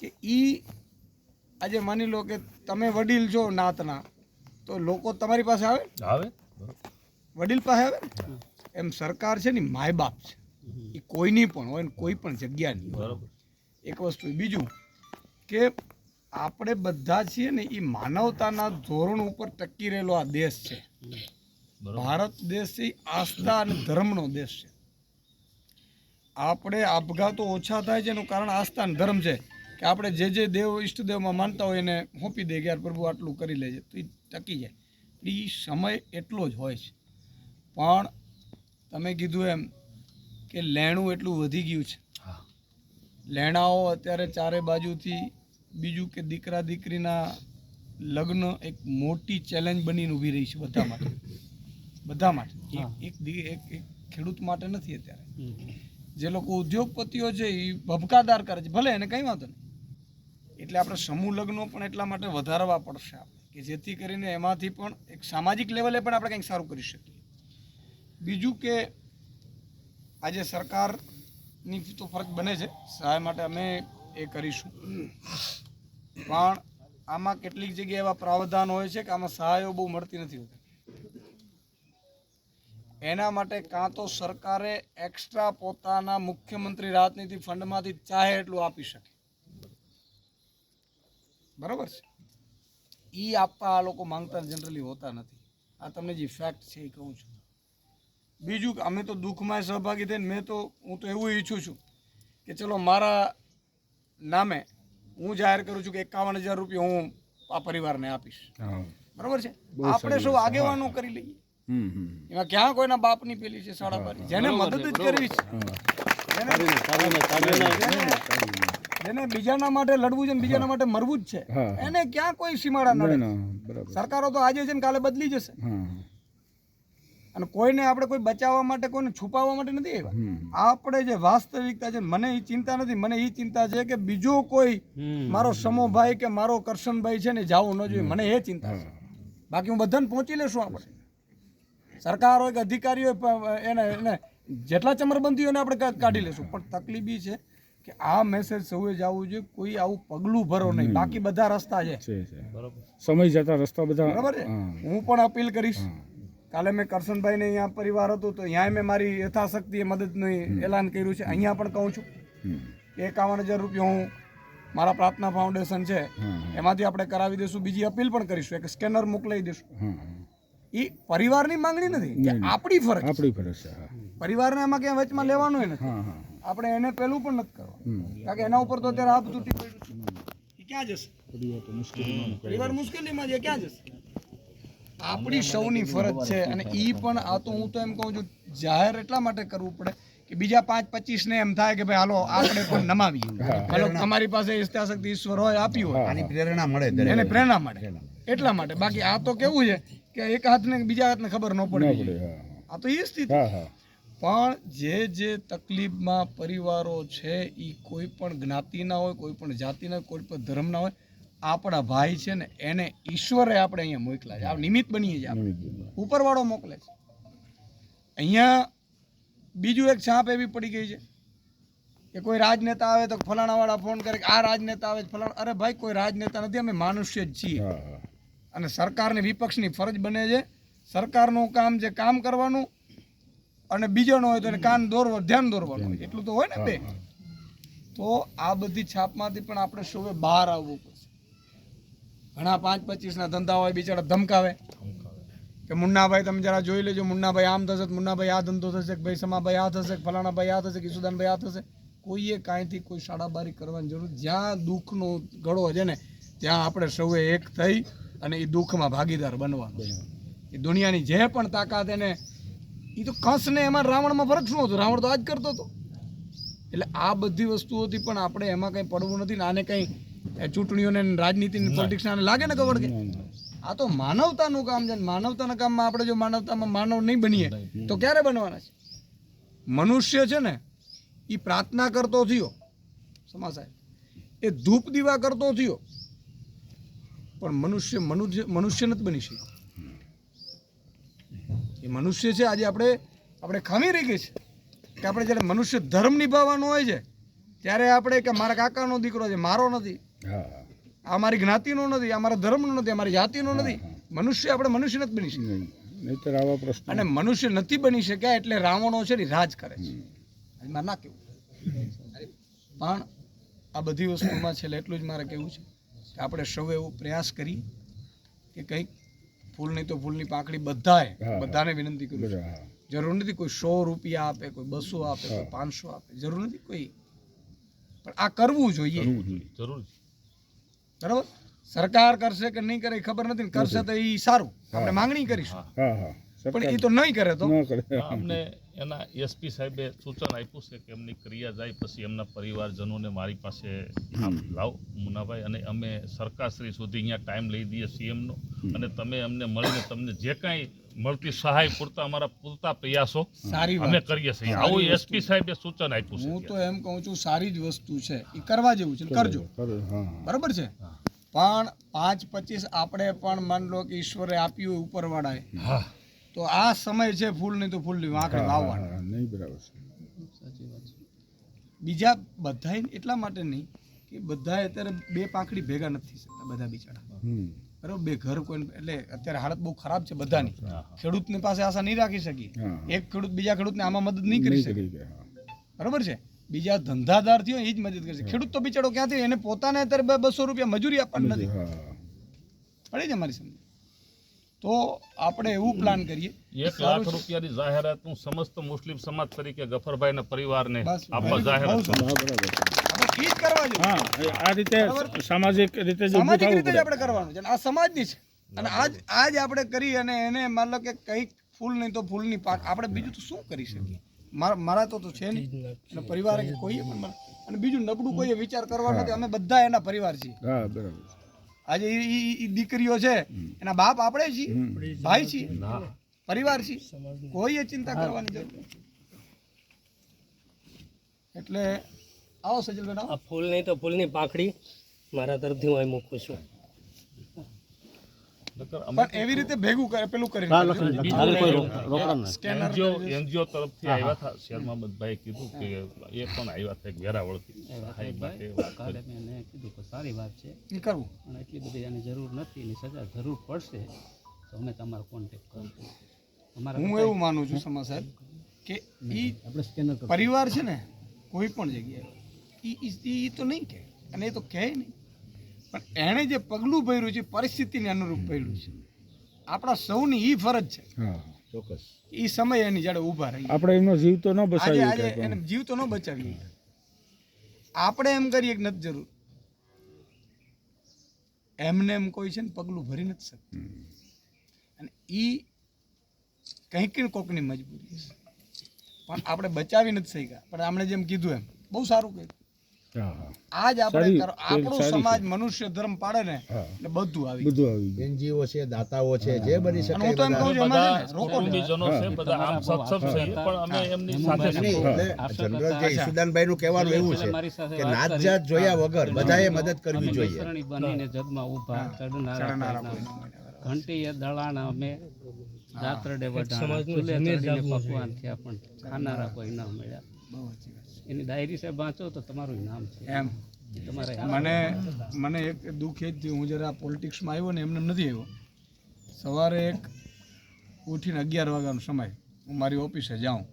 કે ઈ આજે માની લો કે તમે વડીલ છો નાતના તો લોકો તમારી પાસે આવે? આવે. વડીલ પાસે આવે? એમ સરકાર છે ને માય બાપ છે. એ કોઈની પણ હોય ને કોઈ પણ જગ્યાની નહીં બરોબર. એક વસ્તુ બીજું કે આપણે બધા છીએ ને એ માનવતાના ધોરણ ઉપર ટકી રહેલો આ દેશ છે. ભારત દેશ છે આસ્થા અને ધર્મનો દેશ છે. આપણે આપઘાતો ઓછા થાય છે એનું કારણ આસ્થા અને ધર્મ છે. કે આપણે જે જે દેવ ઈષ્ટદેવમાં માનતા હોય એને સોંપી દઈએ કે યાર પ્રભુ આટલું કરી લેજે તો એ ટકી જાય. એ સમય એટલો જ હોય છે. પણ તમે કીધું એમ કે લેણું એટલું વધી ગયું છે. હા. લેણાઓ અત્યારે ચારે બાજુથી બીજું કે દીકરા દીકરીના લગ્ન એક મોટી ચેલેન્જ બનીને ઊભી રહી છે બધા માટે. બધા માટે. એક એક દી- એક એક ખેડૂત માટે નથી અત્યારે. જે લોકો ઉદ્યોગપતિઓ છે એ ભબકાદાર કરે છે. ભલે એને કંઈ વાંધો નહીં. એટલે આપણે સમૂહ લગ્નો પણ એટલા માટે વધારવા પડશે કે જેથી કરીને એમાંથી પણ એક સામાજિક લેવલે પણ આપણે કંઈક સારું કરી શકીએ. બીજું કે આજે સરકારની તો ફરજ બને છે, સહાય માટે અમે એ કરીશું. પણ આમાં કેટલીક જગ્યાએ એવા પ્રાવધાન હોય છે કે આમાં સહાયો બહુ મળતી નથી હોતી. એના માટે કાં તો સરકારે એક્સ્ટ્રા પોતાના મુખ્યમંત્રી રાજનીતિ ફંડમાંથી ચાહે એટલું આપી શકે. બરાબર છે? એ આપવા આ લોકો માંગતા જનરલી હોતા નથી. આ તમને જે ફેક્ટ છે એ કહું છું. બીજું કે અમે તો દુઃખમાં સહભાગી થઈને મેં તો હું તો એવું ઈચ્છું છું કે ચલો મારા નામે હું જાહેર કરું છું કે એકાવન હજાર રૂપિયા હું આ પરિવારને આપીશ. હા. બરાબર છે? આપણે સૌ આગેવાનો કરી લઈએ? હમ હમ એમાં ક્યાં કોઈના બાપની પેલી છે સાડા બારી જેને મદદ જ કરવી છે. જેને જેને બીજાના માટે લડવું છે બીજાના માટે મરવું જ છે. એને ક્યાં કોઈ સીમાડા નડે? સરકારો તો આજે છે ને કાલે બદલી જશે. અને કોઈને આપણે કોઈ બચાવવા માટે કોઈને છુપાવવા માટે નથી આવ્યા. આપણે જે વાસ્તવિકતા છે મને એ ચિંતા નથી. મને એ ચિંતા છે કે બીજો કોઈ મારો સમોભાઈ કે મારો કરશનભાઈ છે ને જવું ન જોઈએ. મને એ ચિંતા છે. બાકી હું બધાને પહોંચી લેશું આપણે. સરકાર હોય કે અધિકારી હોય એને એને જેટલા ચમરબંધીઓને આપણે કાઢી લેશું પણ તકલીફ છે કે આ મેસેજ સૌએ જવું જોઈએ. કોઈ આવું પગલું ભરો નહીં. બાકી બધા રસ્તા છે. સમય જતા રસ્તા બધા બરાબર છે? હું. પણ અપીલ કરીશ. કાલે મેં કરશનભાઈને અહીંયા પરિવાર હતું તો અહીંયા મેં મારી યથાશક્તિ મદદનું એલાન કર્યું છે. અહીંયા પણ કહું છું. એકાવન હજાર રૂપિયા હું મારા પ્રાર્થના ફાઉન્ડેશન છે. એમાંથી આપણે કરાવી દઈશું. બીજી અપીલ પણ કરીશું. એક સ્કેનર મોકલાવી દઈશું. એ પરિવારની માંગણી નથી. આપણી ફરજ આપણી ફરજ છે પરિવારને એમાં ક્યાં વચમાં લેવાનું નથી. આપણે એને પેલું પણ નથી કરવાનું. કારણ કે એના ઉપર તો અત્યારે આપ તૂટી પડ્યું છે. ક્યાં જશે? પરિવાર મુશ્કેલીમાં છે ક્યાં જશે? આપણી સૌની ફરજ છે અને એ પણ આ તો હું તો એમ કહું છું જાહેર એટલા માટે કરવું પડે કે બીજા પાંચ પચીસ ને એમ થાય કે ભાઈ હાલો આપણે પણ નમાવીએ. હાલો તમારી પાસે ઈચ્છાશક્તિ ઈશ્વર હોય આપ્યું હોય. આની પ્રેરણા મળે એને પ્રેરણા મળે. એટલા માટે. બાકી આ તો કેવું છે કે એક હાથને બીજા હાથને ખબર ન ના પડે આ તો એ સ્થિતિ હા હા. પણ જે જે તકલીફમાં પરિવારો છે એ કોઈ પણ જ્ઞાતિના હોય કોઈ પણ જાતિના કોઈ પણ ધર્મના હોય આપણા ભાઈ છે ને એને ઈશ્વરે આપણે અહીંયા મોકલા છે. આ નિમિત્ત બનીએ છીએ આપણે. ઉપરવાળો મોકલે છે. અહીંયા બીજું એક છાપ એવી પડી ગઈ છે કે કોઈ રાજનેતા આવે તો ફલાણાવાળા ફોન કરે કે આ રાજનેતા આવે ફલાણા અરે ભાઈ કોઈ રાજનેતા નથી અમે મનુષ્ય જ છીએ. અને સરકારની વિપક્ષની ફરજ બને છે. સરકારનું કામ જે કામ કરવાનું અને બીજાનો હોય તો એને કાન દોરવા ધ્યાન દોરવાનું હોય. એટલું તો હોય ને બે. તો આ બધી છાપમાંથી પણ આપણે સૌએ બહાર આવવું પડશે. ઘણા પાંચ પચીસના ધંધા હોય બિચારા ધમકાવે. કે મુન્નાભાઈ તમે જરા જોઈ લેજો મુન્નાભાઈ આમ થશે મુન્નાભાઈ આ ધંધો થશે કે ભાઈ સમાભાઈ આ થશે ફલાણા ફલાણાભાઈ આ થશે કે ઈસુદાનભાઈ આ થશે. કોઈએ કાંઈથી કોઈ શાળાબારી કરવાની જરૂર. જ્યાં દુઃખનો ગળો છે ને ત્યાં આપણે સૌએ એક થઈ અને એ દુઃખમાં ભાગીદાર બનવાનું એ દુનિયાની જે પણ તાકાત એને એ તો કંસને એમાં રાવણમાં ફરક શું હતો? રાવણ તો આ જ કરતો હતો. એટલે આ બધી વસ્તુઓથી પણ આપણે એમાં કંઈ પડવું નથી ને આને કંઈ ચૂંટણીઓને રાજનીતિની પોલિટિક્સને આને લાગે ને ખબર કે આ તો માનવતાનું કામ છે ને માનવતાના કામમાં આપણે જો માનવતામાં માનવ નહીં બનીએ તો ક્યારે બનવાના છે? મનુષ્ય છે ને એ પ્રાર્થના કરતો થયો સમા સાહેબ. એ ધૂપ દીવા કરતો થયો પણ મનુષ્ય મનુષ્ય મનુષ્ય નથી બની શક્યો. એ મનુષ્ય છે આજે આપણે આપણે ખામી રહી ગઈ છે કે આપણે જ્યારે મનુષ્ય ધર્મ નિભાવવાનો હોય છે ત્યારે આપણે કે મારા કાકાનો દીકરો છે મારો નથી. આ મારી જ્ઞાતિનો નથી આ મારા ધર્મનો નથી આ મારી જાતિનો નથી. મનુષ્ય આપણે મનુષ્ય નથી બની શકે નહીતર આવા પ્રશ્ન. અને મનુષ્ય નથી બની શક્યા એટલે રાવણો છે ને રાજ કરે છે. ના કેવું પણ આ બધી વસ્તુમાં છેલ્લે એટલું જ મારે કેવું છે કે આપણે સૌ એવો પ્રયાસ કરી કે કંઈક ફૂલ નહીં તો ફૂલની પાકડી બધાએ બધાને વિનંતી કરું છું. જરૂર નથી કોઈ સો રૂપિયા આપે કોઈ બસો આપે કોઈ પાંચસો આપે જરૂર નથી કોઈ. પણ આ કરવું જોઈએ. જરૂર બરાબર? સરકાર કરશે કે નહીં કરે ખબર નથી કરશે તો એ સારું. આપણે માંગણી કરીશું. હા હા. પણ એ તો નહીં કરે તો? અમને એના એસપી સાહેબે સૂચન આપ્યું છે કે એમની ક્રિયા જાય પછી એમના પરિવારજનોને મારી પાસે લાવો મુનાભાઈ અને અમે સરકારશ્રી સુધી અહીંયા ટાઈમ લઈ દઈએ સીએમનો અને તમે અમને મળીને તમને જે કાંઈ મળતી સહાય પૂરતા અમારા પૂરતા પ્રયાસો સારી અમે કરીએ છીએ. આવું એસપી સાહેબે સૂચન આપ્યું હું તો એમ કહું છું સારી જ વસ્તુ છે. એ કરવા જેવું છે કરજો. કરે, બરાબર છે? પણ પાંચ પચીસ આપણે પણ માન લો કે ઈશ્વરે આપ્યું હોય ઉપરવાળાએ. હા. તો આ સમય છે ફૂલ નહીં તો ફૂલની વાંકડી વાવવાની. નહીં બરાબર છે. બીજા બધાય એટલા માટે નહીં કે બધા અત્યારે બે પાંખડી ભેગા નથી શકતા બધા બિચારા. બરાબર બે ઘર કોઈ એટલે અત્યારે હાલત બહુ ખરાબ છે બધાની. ખેડૂતની પાસે આશા નહીં રાખી શકીએ. એક ખેડૂત બીજા ખેડૂતને આમાં મદદ નહીં કરી શકે. બરાબર છે? બીજા ધંધાદાર થયો એ જ મદદ કરશે ખેડૂત તો બિચારો ક્યાંથી એને પોતાને અત્યારે બે બસો રૂપિયા મજૂરી આપવાની નથી. પડી છે મારી સમજ તો આપણે એવું પ્લાન કરીએ એક લાખ રૂપિયાની જાહેરાત હું સમસ્ત મુસ્લિમ સમાજ તરીકે ગફરભાઈના પરિવારને આપવા જાહેરાત આ રીતે સામાજિક રીતે સામાજિક રીતે આપણે કરવાનું છે. આ સમાજની છે. અને આજ આજ આપણે કરી અને એને માન લો કે કંઈક ફૂલ નહીં તો ફૂલની પાક. આપણે બીજું તો શું કરી શકીએ? મારા મારા તો તો છે નહીં. અને પરિવારે કે કોઈએ પણ અને બીજું નબળું કોઈએ વિચાર કરવા નથી. અમે બધા એના પરિવાર છીએ. હા બરાબર. આજે ઈ દીકરીઓ છે એના બાપ આપણે છીએ ભાઈ છીએ પરિવાર છીએ. કોઈએ ચિંતા કરવાની જરૂર નથી. એટલે આવો સજલબેન આ ફૂલ નહીં તો ફૂલની પાંખડી મારા તરફથી હું અહીં મૂકું છું. પણ એવી રીતે ભેગું કરે પેલું કરી. સ્કેનર એનજીઓ એનજીઓ તરફથી આવ્યા હતા શેર મહમદભાઈ કીધું કે એ પણ આવ્યા હતા વેરાવળથી એને કીધું કે સારી વાત છે. એ કરવું અને એટલી બધી એની જરૂર નથી એની સજા જરૂર પડશે તો અમે તમારો કોન્ટેક કરશું. અમારા હું એવું માનું છું સમા સાહેબ કે ઈ પરિવાર છે ને કોઈ પણ જગ્યાએ ઈ ઈ ઈ તો નહીં કહે. અને એ તો કહે નહીં. પણ એણે જે પગલું ભર્યું છે પરિસ્થિતિને અનુરૂપ ભર્યું છે. આપણા સૌની એ ફરજ છે. ચોક્કસ. એ સમય એની જાડે ઊભા રહી. આપણે એમનો જીવ તો ન બચાવી આજે એને જીવ તો ન બચાવીએ. આપણે એમ કરીએ કે નથી જરૂર. એમને એમ કોઈ છે ને પગલું ભરી નથી શકતું. અને એ કંઈક ને કોકની મજબૂરી છે. પણ આપણે બચાવી નથી શક્યા. પણ આપણે જેમ કીધું એમ બહુ સારું કહ્યું આજ આપણે આપણો સમાજ મનુષ્ય ધર્મ પાડે ને એટલે બધું આવી બધું આવી એનજીઓ છે દાતાઓ છે જે બની શકે હું તો એમ કહું છું રોકો છે બધા આમ સક્ષમ છે પણ અમે એમની સાથે જનરલ જે ઈસુદાનભાઈ નું કહેવાનું એવું છે કે નાત જાત જોયા વગર બધાએ મદદ કરવી જોઈએ. બનીને જગમાં ઊભા ચડનારા. ઘંટીએ દળાણા અમે દાતરડે વઢાણા ચૂલે ચડીને પકવાન થયા પણ ખાનારા કોઈ ન મળ્યા. બહુ. એની ડાયરી સાહેબ વાંચો તો તમારું નામ છે. એમ. તમારે મને મને એક દુઃખ એ જ થયું. હું જરા પોલિટિક્સમાં આવ્યો ને એમને નથી આવ્યો. સવારે એક ઉઠીને અગિયાર વાગ્યાનો સમય. હું મારી ઓફિસે જાઉં.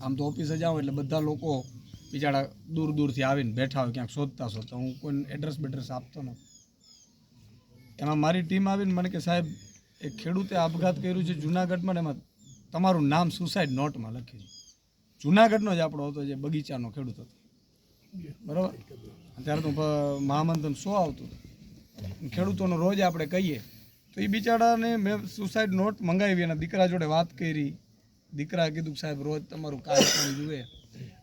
આમ તો ઓફિસે જાઉં એટલે બધા લોકો બિચારા દૂર દૂરથી આવીને બેઠા હોય ક્યાંક શોધતા શોધતા. હું કોઈ એડ્રેસ બેડ્રેસ આપતો ન. એમાં મારી ટીમ આવીને મને કે સાહેબ એક ખેડૂતે આપઘાત કર્યું છે જુનાગઢમાં ને એમાં તમારું નામ સુસાઇડ નોટમાં લખ્યું છે જુનાગઢનો જ આપણો હતો જે બગીચાનો ખેડૂત હતો. બરાબર? ત્યારે તો મહામંથન શો આવતું હતું. ખેડૂતોનો રોજ આપણે કહીએ તો એ બિચારાને મેં સુસાઇડ નોટ મંગાવી અને દીકરા જોડે વાત કરી. દીકરા કીધું કે સાહેબ રોજ તમારું કાર્યક્રમ જુએ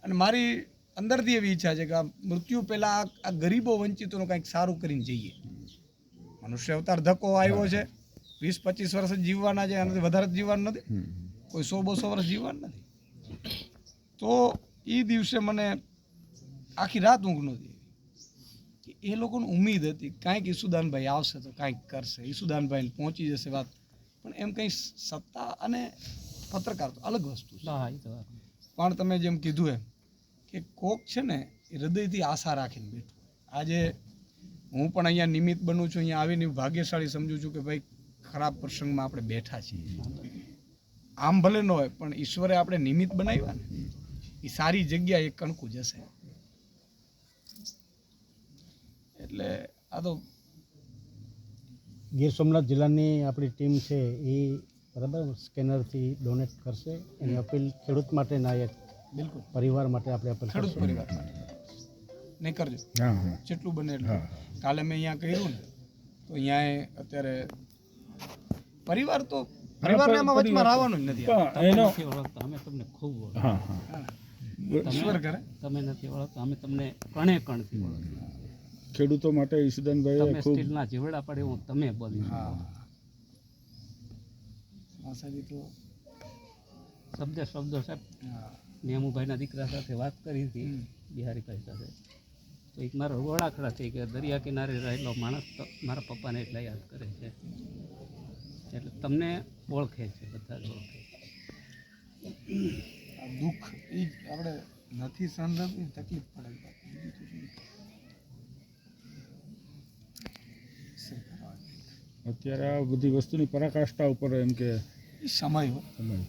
અને મારી અંદરથી એવી ઈચ્છા છે કે આ મૃત્યુ પહેલાં આ ગરીબો વંચિતોનું કંઈક સારું કરીને જઈએ. મનુષ્ય અવતાર ધક્કો આવ્યો છે. વીસ પચીસ વર્ષ જ જીવવાના છે એનાથી વધારે જ જીવવાનું નથી. કોઈ સો બસો વર્ષ જીવવાનું નથી. તો એ દિવસે મને આખી રાત ઊંઘ નહોતી કે એ લોકોને ઉમ્મીદ હતી કાંઈક ઈસુદાનભાઈ આવશે તો કાંઈક કરશે. ઈસુદાનભાઈને પહોંચી જશે વાત. પણ એમ કંઈ સત્તા અને પત્રકાર તો અલગ વસ્તુ છે. હા એ તો પણ તમે જેમ કીધું એમ કે કોક છે ને એ હૃદયથી આશા રાખીને બેઠું આજે હું પણ અહીંયા નિમિત્ત બનું છું અહીંયા આવીને ભાગ્યશાળી સમજુ છું કે ભાઈ ખરાબ પ્રસંગમાં આપણે બેઠા છીએ. આમ ભલે ન હોય પણ ઈશ્વરે આપણે નિમિત્ત બનાવ્યા ને. એ સારી જગ્યા એ કણકું જશે. એટલે આ તો ગીર સોમનાથ જિલ્લાની આપણી ટીમ છે એ બરાબર સ્કેનરથી ડોનેટ કરશે. એની અપીલ ખેડૂત માટે ના એક બિલકુલ. પરિવાર માટે આપણે અપીલ ખેડૂત પરિવાર માટે. નહીં કરજો. હા હા. જેટલું બને એટલું. કાલે મેં અહીંયા કર્યું ને તો અહીંયા અત્યારે પરિવાર તો પરિવારને આમાં વચમાં આવવાનું જ નથી. એનો અમે તમને ખૂબ હા. હા. ઈશ્વર કરે. તમે નથી ઓળખતા. અમે તમને કણે કણથી ઓળખીએ. ખેડૂતો માટે ઈશુદાનભાઈ તમે સ્ટીલના જીવડા પડે હું તમે બોલી હા. માસાજી તો શબ્દ શબ્દો સાહેબ. હા. નેમુભાઈના દીકરા સાથે વાત કરી હતી બિહારીભાઈ સાથે. તો એક મારો ઓળાખડા છે કે દરિયા કિનારે રહેલો માણસ મારા પપ્પાને એટલા યાદ કરે છે. એટલે તમને ઓળખે છે બધા જ ઓળખે છે. દુઃખ એ જ આપણે નથી સહન થતું તકલીફ પડે? અત્યારે આ બધી વસ્તુની પરાકાષ્ઠા ઉપર એમ કે સમય હોય.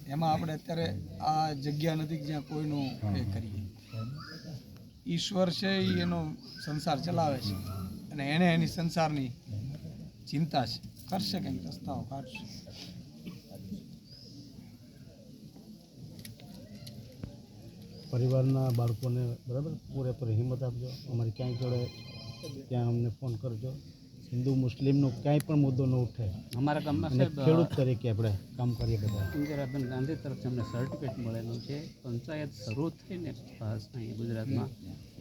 એમાં આપણે અત્યારે આ જગ્યા નથી જ્યાં કોઈનું એ કરીએ. ઈશ્વર છે એ એનો સંસાર ચલાવે છે. અને એને એની સંસારની ચિંતા છે. કરશે કંઈક રસ્તાઓ કાઢશે. પરિવારના બાળકોને બરાબર પૂરેપૂરી હિંમત આપજો. અમારી ક્યાંય જોડે ત્યાં અમને ફોન કરજો. હિન્દુ મુસ્લિમનો ક્યાંય પણ મુદ્દો ન ઉઠે. અમારા ગામમાં ખેડૂત તરીકે આપણે કામ કરીએ બધા ઇન્દિરાબેન ગાંધી તરફથી અમને સર્ટિફિકેટ મળેલું છે. પંચાયત શરૂ થઈને પાસ અહીં ગુજરાતમાં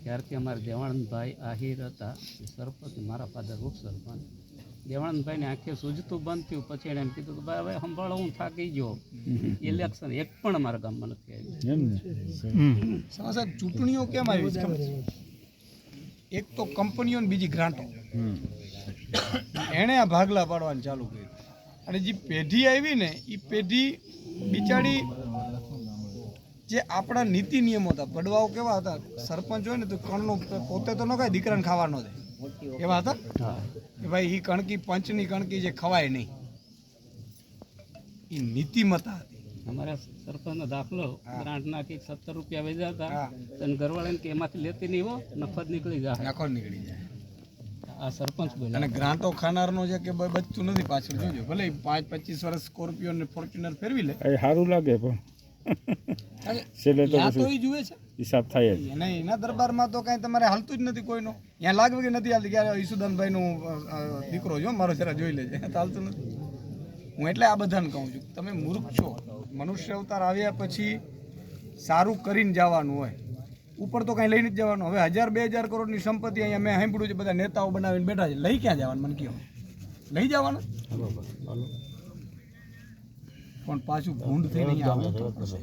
ત્યારથી અમારા દેવાણંદભાઈ આહિર હતા સરપંચ મારા ફાધર ઉપસરપંચ દેવાનંદભાઈને આંખે સૂજતું બંધ થયું પછી એણે એમ કીધું કે ભાઈ હવે સંભાળો હું થાકી ગયો. ઇલેક્શન એક પણ અમારા ગામમાં નથી આવ્યું. સાહેબ ચૂંટણીઓ કેમ આવી છે? એક તો કંપનીઓ ને બીજી ગ્રાન્ટો. એણે આ ભાગલા પાડવાનું ચાલુ કર્યું. અને જે પેઢી આવી ને એ પેઢી બિચારી જે આપણા નીતિ નિયમો હતા પડવાઓ કેવા હતા? સરપંચ હોય ને તો કણનું પોતે તો ન ખાય દીકરાને ખાવા ન દે. એવા હતા? ભાઈ એ કણકી પંચની કણકી જે ખવાય નહીં. એ નીતિમતા હતી. અમારા સરપંચનો દાખલો ગ્રાન્ટના નાખી સત્તર રૂપિયા વેચા હતા. અને ઘરવાળાને કે એમાંથી લેતી નહીં હો નફત નીકળી જાય. નાખો નીકળી જાય. આ સરપંચ બોલે અને ગ્રાન્ટો ખાનારનો છે કે બચતું નથી પાછળ જોજો. ભલે પાંચ પચીસ વર્ષ સ્કોર્પિયો ને ફોર્ચ્યુનર ફેરવી લે. એ સારું લાગે પણ. છેલ્લે તો જુએ છે. હિસાબ થાય જ નહીં એના દરબારમાં તો કાંઈ તમારે હાલતું જ નથી કોઈનો. ત્યાં લાગે કે નથી હાલતી ક્યારે ઈસુદાનભાઈનું દીકરો જો મારો જરા જોઈ લેજે. તો હાલતું નથી. હું એટલે આ બધાને કહું છું તમે મૂર્ખ છો. મનુષ્ય અવતાર આવ્યા પછી સારું કરીને જવાનું હોય. ઉપર તો કાંઈ લઈને જ જવાનું. હવે હજાર બે હજાર કરોડની સંપત્તિ અહીંયા મેં સાંભળ્યું છે બધા નેતાઓ બનાવીને બેઠા છે. લઈ ક્યાં જવાનું મને કહો. લઈ જવાનું? પણ પાછું ભૂંડ થઈને નહીં આવે.